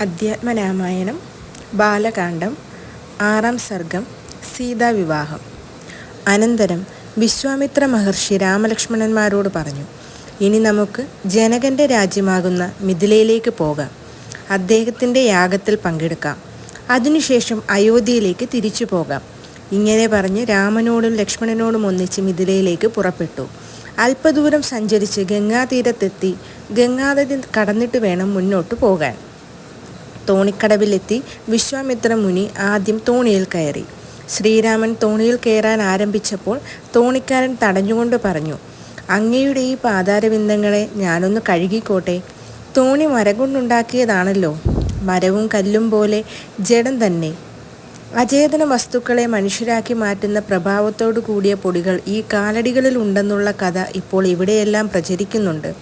അധ്യാത്മരാമായണം ബാലകാണ്ഡം ആറാം സർഗം സീതാവിവാഹം. അനന്തരം വിശ്വാമിത്ര മഹർഷി രാമലക്ഷ്മണന്മാരോട് പറഞ്ഞു ഇനി നമുക്ക് ജനകന്റെ രാജ്യമാകുന്ന മിഥിലയിലേക്ക് പോകാം. അദ്ദേഹത്തിന്റെ യാഗത്തിൽ പങ്കെടുക്കാം. അതിനുശേഷം അയോധ്യയിലേക്ക് തിരിച്ചു പോകാം. ഇങ്ങനെ പറഞ്ഞ് രാമനോടും ലക്ഷ്മണനോടും ഒന്നിച്ച് മിഥിലയിലേക്ക് പുറപ്പെട്ടു. അല്പദൂരം സഞ്ചരിച്ച് ഗംഗാതീരത്തെത്തി ഗംഗാതീരം കടന്നിട്ട് വേണം മുന്നോട്ട് പോകാൻ. തോണിക്കടവിലെത്തി വിശ്വാമിത്ര മുനി ആദ്യം തോണിയിൽ കയറി. ശ്രീരാമൻ തോണിയിൽ കയറാൻ ആരംഭിച്ചപ്പോൾ തോണിക്കാരൻ തടഞ്ഞുകൊണ്ട് പറഞ്ഞു അങ്ങയുടെ ഈ പാതാരവിന്ദങ്ങളെ ഞാനൊന്ന് കഴുകിക്കോട്ടെ. തോണി മരം കൊണ്ടുണ്ടാക്കിയതാണല്ലോ മരവും കല്ലും പോലെ ജഡം തന്നെ. അചേതന വസ്തുക്കളെ മനുഷ്യരാക്കി മാറ്റുന്ന പ്രഭാവത്തോടു കൂടിയ പൊടികൾ ഈ കാലടികളിൽ ഉണ്ടെന്നുള്ള കഥ ഇപ്പോൾ ഇവിടെയെല്ലാം പ്രചരിക്കുന്നുണ്ട്.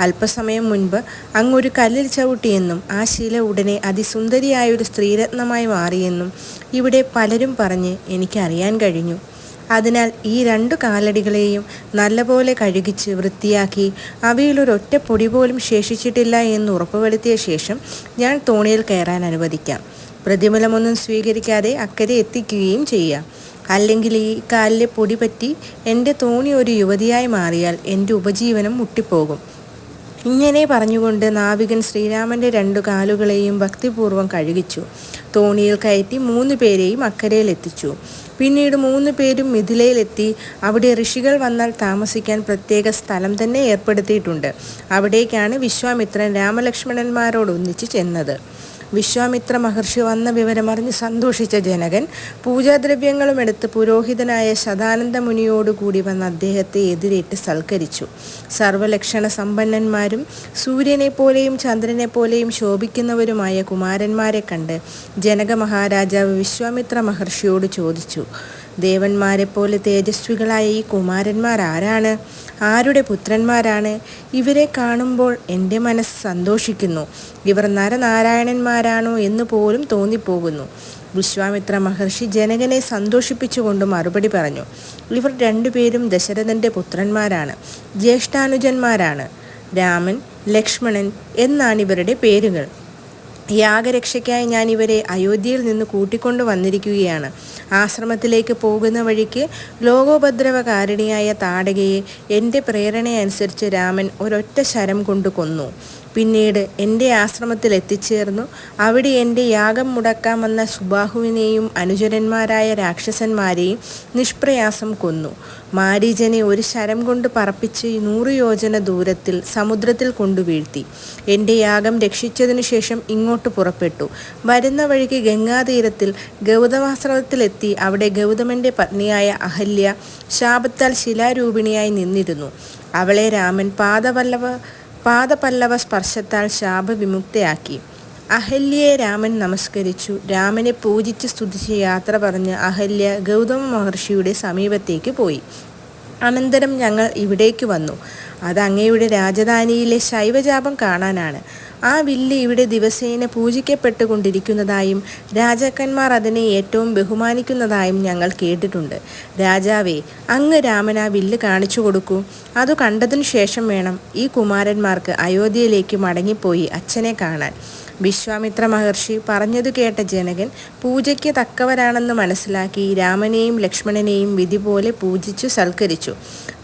അല്പസമയം മുൻപ് അങ്ങൊരു കല്ലിൽ ചവിട്ടിയെന്നും ആ ശീല ഉടനെ അതിസുന്ദരിയായൊരു സ്ത്രീരത്നമായി മാറിയെന്നും ഇവിടെ പലരും പറഞ്ഞ് എനിക്കറിയാൻ കഴിഞ്ഞു. അതിനാൽ ഈ രണ്ടു കാലടികളെയും നല്ലപോലെ കഴുകിച്ച് വൃത്തിയാക്കി അവയിലൊരൊറ്റ പൊടി പോലും ശേഷിച്ചിട്ടില്ല എന്ന് ഉറപ്പുവരുത്തിയ ശേഷം ഞാൻ തോണിയിൽ കയറാൻ അനുവദിക്കാം. പ്രതിഫലമൊന്നും സ്വീകരിക്കാതെ അക്കരെ എത്തിക്കുകയും ചെയ്യാം. അല്ലെങ്കിൽ ഈ കാലിലെ പൊടി പറ്റി എന്റെ തോണി ഒരു യുവതിയായി മാറിയാൽ എന്റെ ഉപജീവനം മുട്ടിപ്പോകും. ഇങ്ങനെ പറഞ്ഞുകൊണ്ട് നാവികൻ ശ്രീരാമന്റെ രണ്ടു കാലുകളെയും ഭക്തിപൂർവം കഴുകിച്ചു. തോണിയിൽ കയറ്റി മൂന്ന് പേരെയും അക്കരയിലെത്തിച്ചു. പിന്നീട് മൂന്ന് പേരും മിഥിലയിലെത്തി. അവിടെ ഋഷികൾ വന്നാൽ താമസിക്കാൻ പ്രത്യേക സ്ഥലം തന്നെ ഏർപ്പെടുത്തിയിട്ടുണ്ട്. അവിടേക്കാണ് വിശ്വാമിത്രൻ രാമലക്ഷ്മണന്മാരോടൊന്നിച്ച് ചെന്നത്. വിശ്വാമിത്ര മഹർഷി വന്ന വിവരമറിഞ്ഞ് സന്തോഷിച്ച ജനകൻ പൂജാദ്രവ്യങ്ങളും എടുത്ത് പുരോഹിതനായ ശതാനന്ദ മുനിയോടുകൂടി വന്ന് അദ്ദേഹത്തെ എതിരേറ്റ് സൽക്കരിച്ചു. സർവലക്ഷണ സമ്പന്നന്മാരും സൂര്യനെ പോലെയും ചന്ദ്രനെ പോലെയും ശോഭിക്കുന്നവരുമായ കുമാരന്മാരെ കണ്ട് ജനക മഹാരാജാവ് വിശ്വാമിത്ര മഹർഷിയോട് ചോദിച്ചു ദേവന്മാരെ പോലെ തേജസ്വികളായ ഈ കുമാരന്മാർ ആരാണ്? ആരുടെ പുത്രന്മാരാണ്? ഇവരെ കാണുമ്പോൾ എന്റെ മനസ്സ് സന്തോഷിക്കുന്നു. ഇവർ നരനാരായണന്മാരാണോ എന്ന് പോലും തോന്നിപ്പോകുന്നു. വിശ്വാമിത്ര മഹർഷി ജനകനെ സന്തോഷിപ്പിച്ചുകൊണ്ട് മറുപടി പറഞ്ഞു. ഇവർ രണ്ടുപേരും ദശരഥന്റെ പുത്രന്മാരാണ്. ജ്യേഷ്ഠാനുജന്മാരാണ്. രാമൻ ലക്ഷ്മണൻ എന്നാണ് ഇവരുടെ പേരുകൾ. യാഗരക്ഷയ്ക്കായി ഞാൻ ഇവരെ അയോധ്യയിൽ നിന്ന് കൂട്ടിക്കൊണ്ടു വന്നിരിക്കുകയാണ്. ആശ്രമത്തിലേക്ക് പോകുന്ന വഴിക്ക് ലോകോപദ്രവകാരിണിയായ താടകയെ എന്റെ പ്രേരണയനുസരിച്ച് രാമൻ ഒരൊറ്റ ശരം കൊണ്ട് കൊന്നു. പിന്നീട് എന്റെ ആശ്രമത്തിൽ എത്തിച്ചേർന്നു അവിടെ എന്റെ യാഗം മുടക്കാമെന്ന സുബാഹുവിനെയും അനുചരന്മാരായ രാക്ഷസന്മാരെയും നിഷ്പ്രയാസം കൊന്നു. മാരീജനെ ഒരു ശരം കൊണ്ട് പറപ്പിച്ച് നൂറ് യോജന ദൂരത്തിൽ സമുദ്രത്തിൽ കൊണ്ടു വീഴ്ത്തി. എന്റെ യാഗം രക്ഷിച്ചതിനു ശേഷം ഇങ്ങോട്ട് പുറപ്പെട്ടു. വരുന്ന വഴിക്ക് ഗംഗാതീരത്തിൽ ഗൗതമാശ്രമത്തിലെത്തി അവിടെ ഗൗതമന്റെ പത്നിയായ അഹല്യ ശാപത്താൽ ശിലാരൂപിണിയായി നിന്നിരുന്നു. അവളെ രാമൻ പാദപല്ലവ പാദപല്ലവ സ്പർശത്താൽ ശാപവിമുക്തയാക്കി അഹല്യയെ രാമൻ നമസ്കരിച്ചു. രാമനെ പൂജിച്ച് സ്തുതിച്ച് യാത്ര പറഞ്ഞ് അഹല്യ ഗൗതമ മഹർഷിയുടെ സമീപത്തേക്ക് പോയി. അനന്തരം ഞങ്ങൾ ഇവിടേക്ക് വന്നു. അത് അങ്ങയുടെ രാജധാനിയിലെ ശൈവജാപം കാണാനാണ്. ആ വില്ല് ഇവിടെ ദിവസേന പൂജിക്കപ്പെട്ടുകൊണ്ടിരിക്കുന്നതായും രാജാക്കന്മാർ അതിനെ ഏറ്റവും ബഹുമാനിക്കുന്നതായും ഞങ്ങൾ കേട്ടിട്ടുണ്ട്. രാജാവേ അങ്ങ് രാമൻ ആ വില്ല് കാണിച്ചു കൊടുക്കൂ. അത് കണ്ടതിനു ശേഷം വേണം ഈ കുമാരന്മാർക്ക് അയോധ്യയിലേക്ക് മടങ്ങിപ്പോയി അച്ഛനെ കാണാൻ. വിശ്വാമിത്ര മഹർഷി പറഞ്ഞതു കേട്ട ജനകൻ പൂജയ്ക്ക് തക്കവരാണെന്ന് മനസ്സിലാക്കി രാമനെയും ലക്ഷ്മണനെയും വിധി പോലെ പൂജിച്ചു സൽക്കരിച്ചു.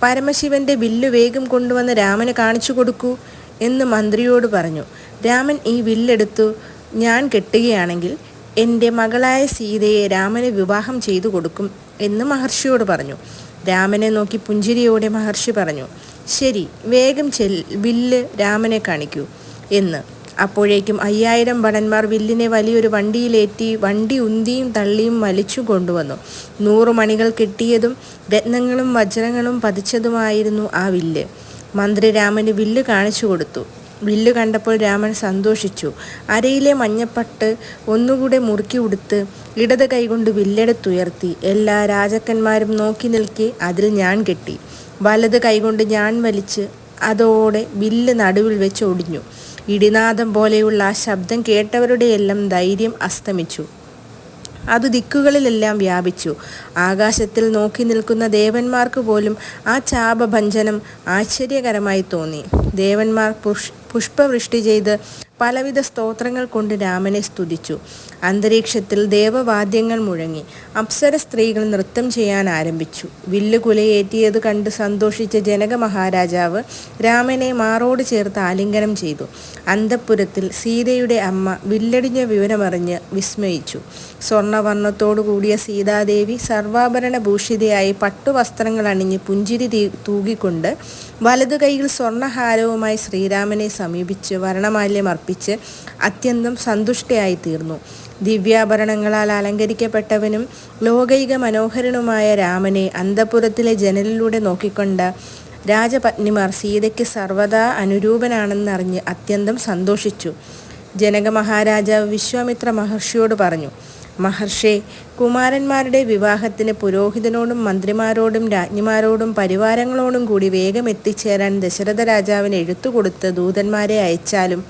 പരമശിവന്റെ വില്ലു വേഗം കൊണ്ടുവന്ന് രാമന് കാണിച്ചു കൊടുക്കൂ എന്ന് മന്ത്രിയോട് പറഞ്ഞു. രാമൻ ഈ വില്ലെടുത്തു. ഞാൻ കെട്ടുകയാണെങ്കിൽ എന്റെ മകളായ സീതയെ രാമന് വിവാഹം ചെയ്തു കൊടുക്കും എന്ന് മഹർഷിയോട് പറഞ്ഞു. രാമനെ നോക്കി പുഞ്ചിരിയോടെ മഹർഷി പറഞ്ഞു ശരി വേഗം ചെൽ വില്ല് രാമനെ കാണിക്കൂ എന്ന്. അപ്പോഴേക്കും അയ്യായിരം ഭടന്മാർ വില്ലിനെ വലിയൊരു വണ്ടിയിലേറ്റി വണ്ടി ഉന്തിയും തള്ളിയും വലിച്ചു കൊണ്ടുവന്നു. നൂറു മണികൾ കിട്ടിയതും രത്നങ്ങളും വജ്രങ്ങളും പതിച്ചതുമായിരുന്നു ആ വില്ല്. മന്ത്രി രാമന് വില്ല് കാണിച്ചു കൊടുത്തു. വില്ല് കണ്ടപ്പോൾ രാമൻ സന്തോഷിച്ചു. അരയിലെ മഞ്ഞപ്പട്ട് ഒന്നുകൂടെ മുറുക്കി ഉടുത്ത് ഇടത് കൈകൊണ്ട് വില്ലെടുത്തുയർത്തി. എല്ലാ രാജാക്കന്മാരും നോക്കി നിൽക്കെ അതിൽ ഞാൻ കെട്ടി. വലത് കൈകൊണ്ട് ഞാൻ വലിച്ച് അതോടെ വില്ല് നടുവിൽ വെച്ച് ഒടിഞ്ഞു. ഇടിനാദം പോലെയുള്ള ആ ശബ്ദം കേട്ടവരുടെയെല്ലാം ധൈര്യം അസ്തമിച്ചു. അത് ദിക്കുകളിലെല്ലാം വ്യാപിച്ചു. ആകാശത്തിൽ നോക്കി നിൽക്കുന്ന ദേവന്മാർക്ക് പോലും ആ ചാപഭഞ്ജനം ആശ്ചര്യകരമായി തോന്നി. ദേവന്മാർ പുഷ് പുഷ്പവൃഷ്ടി ചെയ്ത് പലവിധ സ്തോത്രങ്ങൾ കൊണ്ട് രാമനെ സ്തുതിച്ചു. അന്തരീക്ഷത്തിൽ ദേവവാദ്യങ്ങൾ മുഴങ്ങി അപ്സര സ്ത്രീകൾ നൃത്തം ചെയ്യാൻ ആരംഭിച്ചു. വില്ല് കുലയേറ്റിയത് കണ്ട് സന്തോഷിച്ച ജനക മഹാരാജാവ് രാമനെ മാറോട് ചേർത്ത് ആലിംഗനം ചെയ്തു. അന്തപ്പുരത്തിൽ സീതയുടെ അമ്മ വില്ലടിഞ്ഞ വിവരമറിഞ്ഞ് വിസ്മയിച്ചു. സ്വർണവർണത്തോടു കൂടിയ സീതാദേവി സർവാഭരണ ഭൂഷിതയായി പട്ടുവസ്ത്രങ്ങൾ അണിഞ്ഞ് പുഞ്ചിരി തൂകിക്കൊണ്ട് വലതു കൈയിൽ സ്വർണഹാരവുമായി ശ്രീരാമനെ സമീപിച്ച് വരണമാല്യം അർപ്പിച്ച് അത്യന്തം സന്തുഷ്ടയായി തീർന്നു ദിവ്യാഭരണങ്ങളാൽ അലങ്കരിക്കപ്പെട്ടവനും ലോകൈക മനോഹരനുമായ രാമനെ അന്തപുരത്തിലെ ജനലിലൂടെ നോക്കിക്കൊണ്ട രാജപത്നിമാർ സീതയ്ക്ക് സർവദാ അനുരൂപനാണെന്നറിഞ്ഞ് അത്യന്തം സന്തോഷിച്ചു. ജനക മഹാരാജാവ് വിശ്വാമിത്ര മഹർഷിയോട് പറഞ്ഞു മഹർഷേ കുമാരന്മാരുടെ വിവാഹത്തിന് പുരോഹിതനോടും മന്ത്രിമാരോടും രാജ്ഞിമാരോടും പരിവാരങ്ങളോടും കൂടി വേഗം എത്തിച്ചേരാൻ ദശരഥ രാജാവിന് എഴുത്തുകൊടുത്ത് ദൂതന്മാരെ അയച്ചാലും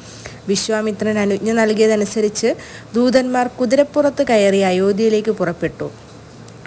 വിശ്വാമിത്രൻ അനുജ്ഞ നൽകിയതനുസരിച്ച് ദൂതന്മാർ കുതിരപ്പുറത്ത് കയറി അയോധ്യയിലേക്ക് പുറപ്പെട്ടു.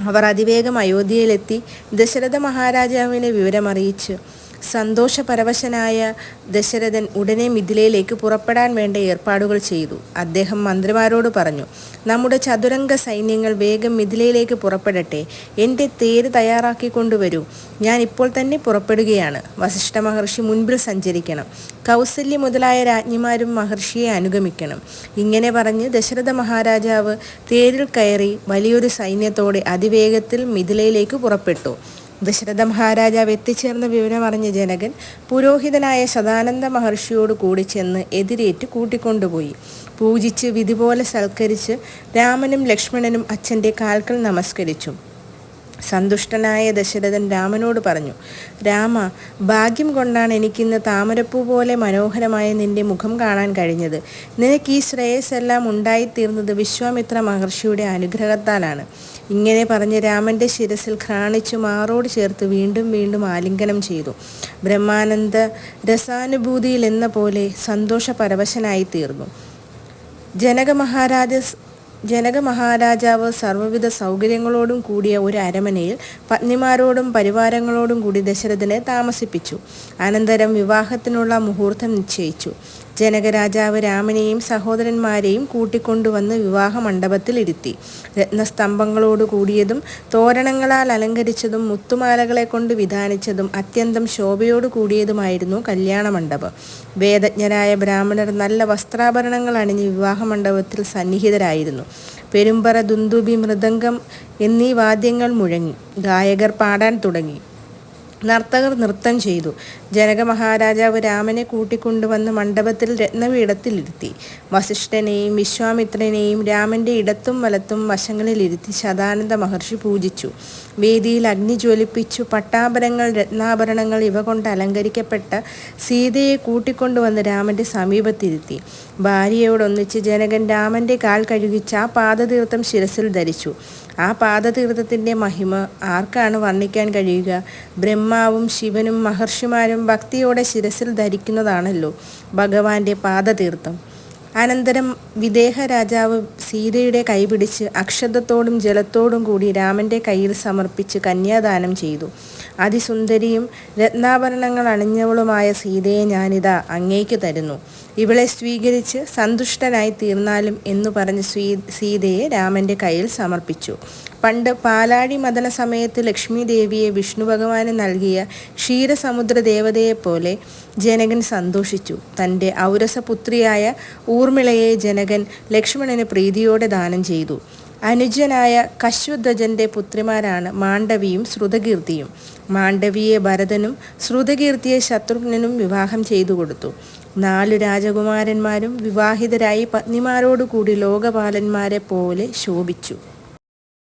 അവർ അതിവേഗം അയോധ്യയിലെത്തി ദശരഥ മഹാരാജാവിനെ വിവരമറിയിച്ചു സന്തോഷപരവശനായ ദശരഥൻ ഉടനെ മിഥിലയിലേക്ക് പുറപ്പെടാൻ വേണ്ട ഏർപ്പാടുകൾ ചെയ്തു. അദ്ദേഹം മന്ത്രിമാരോട് പറഞ്ഞു നമ്മുടെ ചതുരംഗ സൈന്യങ്ങൾ വേഗം മിഥിലയിലേക്ക് പുറപ്പെടട്ടെ. എന്റെ തേര് തയ്യാറാക്കിക്കൊണ്ടുവരൂ ഞാൻ ഇപ്പോൾ തന്നെ പുറപ്പെടുകയാണ്. വസിഷ്ഠ മഹർഷി മുൻപിൽ സഞ്ചരിക്കണം. കൗസല്യ മുതലായ രാജ്ഞിമാരും മഹർഷിയെ അനുഗമിക്കണം. ഇങ്ങനെ പറഞ്ഞ് ദശരഥ മഹാരാജാവ് തേരിൽ കയറി വലിയൊരു സൈന്യത്തോടെ അതിവേഗത്തിൽ മിഥിലയിലേക്ക് പുറപ്പെട്ടു. ദശരഥ മഹാരാജാവ് എത്തിച്ചേർന്ന വിവരമറിഞ്ഞ ജനകൻ പുരോഹിതനായ സദാനന്ദ മഹർഷിയോട് കൂടി ചെന്ന് എതിരേറ്റ് കൂട്ടിക്കൊണ്ടുപോയി. പൂജിച്ച് വിധി പോലെ സൽക്കരിച്ച് രാമനും ലക്ഷ്മണനും അച്ഛന്റെ കാൽക്കൽ നമസ്കരിച്ചു. സന്തുഷ്ടനായ ദശരഥൻ രാമനോട് പറഞ്ഞു രാമ ഭാഗ്യം കൊണ്ടാണ് എനിക്കിന്ന് താമരപ്പൂ പോലെ മനോഹരമായ നിന്റെ മുഖം കാണാൻ കഴിഞ്ഞത്. നിനക്ക് ഈ ശ്രേയസ്സെല്ലാം ഉണ്ടായിത്തീർന്നത് വിശ്വാമിത്ര മഹർഷിയുടെ അനുഗ്രഹത്താലാണ് ഇങ്ങനെ പറഞ്ഞ് രാമന്റെ ശിരസിൽ ഘ്രാണിച്ചു മാറോട് ചേർത്ത് വീണ്ടും വീണ്ടും ആലിംഗനം ചെയ്തു. ബ്രഹ്മാനന്ദ രസാനുഭൂതിയിൽ എന്ന പോലെ സന്തോഷപരവശനായി തീർന്നു ജനക മഹാരാജ ജനക മഹാരാജാവ് സർവവിധ സൗകര്യങ്ങളോടും കൂടിയ ഒരു അരമനയിൽ പത്നിമാരോടും പരിവാരങ്ങളോടും കൂടി ദശരഥനെ താമസിപ്പിച്ചു. അനന്തരം വിവാഹത്തിനുള്ള മുഹൂർത്തം നിശ്ചയിച്ചു. ജനകരാജാവ് രാമനെയും സഹോദരന്മാരെയും കൂട്ടിക്കൊണ്ടുവന്ന് വിവാഹ മണ്ഡപത്തിൽ ഇരുത്തി രത്നസ്തംഭങ്ങളോട് കൂടിയതും തോരണങ്ങളാൽ അലങ്കരിച്ചതും മുത്തുമാലകളെ കൊണ്ട് വിധാനിച്ചതും അത്യന്തം ശോഭയോട് കൂടിയതുമായിരുന്നു കല്യാണ മണ്ഡപം വേദജ്ഞരായ ബ്രാഹ്മണർ നല്ല വസ്ത്രാഭരണങ്ങൾ അണിഞ്ഞ് വിവാഹ മണ്ഡപത്തിൽ സന്നിഹിതരായിരുന്നു. പെരുമ്പറ ദുന്ദുബി മൃദംഗം എന്നീ വാദ്യങ്ങൾ മുഴങ്ങി. ഗായകർ പാടാൻ തുടങ്ങി. നർത്തകർ നൃത്തം ചെയ്തു. ജനക മഹാരാജാവ് രാമനെ കൂട്ടിക്കൊണ്ടുവന്ന് മണ്ഡപത്തിൽ രത്നപീഠത്തിലിരുത്തി. വസിഷ്ഠനെയും വിശ്വാമിത്രനെയും രാമന്റെ ഇടത്തും വലത്തും വശങ്ങളിലിരുത്തി ശതാനന്ദ മഹർഷി പൂജിച്ചു. വേദിയിൽ അഗ്നി ജ്വലിപ്പിച്ചു പട്ടാഭരങ്ങൾ രത്നാഭരണങ്ങൾ ഇവ കൊണ്ട് അലങ്കരിക്കപ്പെട്ട സീതയെ കൂട്ടിക്കൊണ്ടുവന്ന് രാമന്റെ സമീപത്തിരുത്തി. ഭാര്യയോടൊന്നിച്ച് ജനകൻ രാമന്റെ കാൽ കഴുകിച്ച് ആ പാദതീർത്ഥം ശിരസിൽ ധരിച്ചു. ആ പാദതീർത്ഥത്തിന്റെ മഹിമ ആർക്കാണ് വർണിക്കാൻ കഴിയുക? ബ്രഹ്മാവും ശിവനും മഹർഷിമാരും ഭക്തിയോടെ ശിരസിൽ ധരിക്കുന്നതാണല്ലോ ഭഗവാന്റെ പാദതീർത്ഥം. അനന്തരം വിദേഹ രാജാവ് സീതയുടെ കൈപിടിച്ച് അക്ഷതത്തോടും ജലത്തോടും കൂടി രാമന്റെ കയ്യിൽ സമർപ്പിച്ച് കന്യാദാനം ചെയ്തു. അതിസുന്ദരിയും രത്നാഭരണങ്ങൾ അണിഞ്ഞവളുമായ സീതയെ ഞാനിതാ അങ്ങേക്ക് തരുന്നു. ഇവളെ സ്വീകരിച്ച് സന്തുഷ്ടനായി തീർന്നാലും എന്ന് പറഞ്ഞ് സീതയെ രാമന്റെ കയ്യിൽ സമർപ്പിച്ചു. പണ്ട് പാലാഴി മദന സമയത്ത് ലക്ഷ്മി ദേവിയെ വിഷ്ണു ഭഗവാന് നൽകിയ ക്ഷീരസമുദ്ര ദേവതയെപ്പോലെ ജനകൻ സന്തോഷിച്ചു. തന്റെ ഔരസപുത്രിയായ ഊർമിളയെ ജനകൻ ലക്ഷ്മണന് പ്രീതിയോടെ ദാനം ചെയ്തു. അനുജനായ കശ്വധ്വജന്റെ പുത്രിമാരാണ് മാണ്ഡവിയും ശ്രുതകീർത്തിയും. മാണ്ഡവിയെ ഭരതനും ശ്രുതകീർത്തിയെ ശത്രുഘ്നനും വിവാഹം ചെയ്തു കൊടുത്തു. നാലു രാജകുമാരന്മാരും വിവാഹിതരായി പത്നിമാരോടുകൂടി ലോകപാലന്മാരെ പോലെ ശോഭിച്ചു.